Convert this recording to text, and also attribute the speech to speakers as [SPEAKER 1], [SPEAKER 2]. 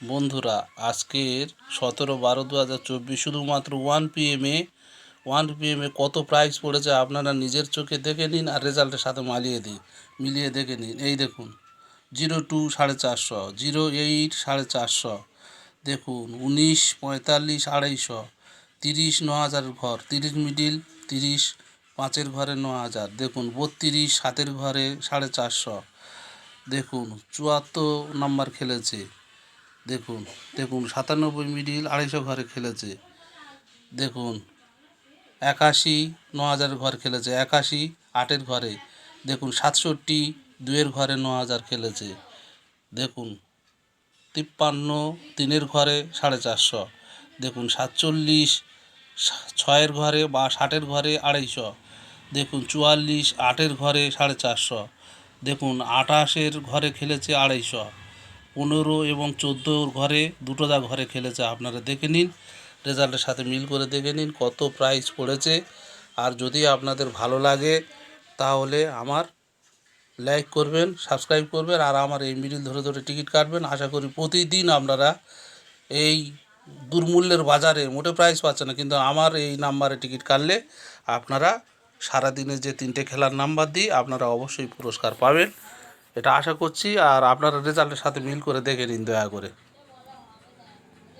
[SPEAKER 1] বন্ধুরা, আজকের সতেরো বারো দু হাজার চব্বিশ শুধুমাত্র ওয়ান পিএমে ওয়ান পিএমে কত প্রাইস পড়েছে আপনারা নিজের চোখে দেখে নিন আর রেজাল্টের সাথে মালিয়ে দিন। মিলিয়ে দেখে নিন। এই দেখুন জিরো টু সাড়ে চারশো জিরো এইট সাড়ে চারশো, দেখুন উনিশ পঁয়তাল্লিশ আড়াইশো, তিরিশ ন হাজার ঘর, তিরিশ মিডিল তিরিশ পাঁচের ঘরে ন হাজার, দেখুন বত্রিশ সাতের ঘরে সাড়ে চারশো, দেখুন চুয়াত্তর নাম্বার খেলেছে। দেখুন দেখুন, সাতানব্বই মিডিল আড়াইশো ঘরে খেলেছে। দেখুন, একাশি ন হাজার ঘর খেলেছে, একাশি, আটের ঘরে। দেখুন, সাতষট্টি দুয়ের ঘরে ন হাজার খেলেছে। দেখুন, তিপ্পান্ন, তিনের ঘরে সাড়ে চারশো। দেখুন, সাতচল্লিশ, ছয়ের ঘরে বা ষাটের ঘরে আড়াইশো। দেখুন, চুয়াল্লিশ, আটের ঘরে সাড়ে চারশো। দেখুন, আঠাশের ঘরে খেলেছে আড়াইশো। পনেরো এবং চোদ্দোর ঘরে, দুটোদা ঘরে খেলেছে। আপনারা দেখে নিন, রেজাল্টের সাথে মিল করে দেখে নিন কত প্রাইস পড়েছে। আর যদি আপনাদের ভালো লাগে, তাহলে আমার লাইক করবেন সাবস্ক্রাইব করবেন, আর আমার এই মিডিল ধরে ধরে টিকিট কাটবেন। আশা করি প্রতিদিন আপনারা এই দুর্মূল্যের বাজারে মোটে প্রাইস পাচ্ছে না, কিন্তু আমার এই নাম্বারে টিকিট কাটলে আপনারা সারাদিনে যে তিনটে খেলার নাম্বার দিই, আপনারা অবশ্যই পুরস্কার পাবেন। এটা আশা করছি আর আপনারা রেজাল্টের সাথে মিল করে দেখে নিন দয়া করে।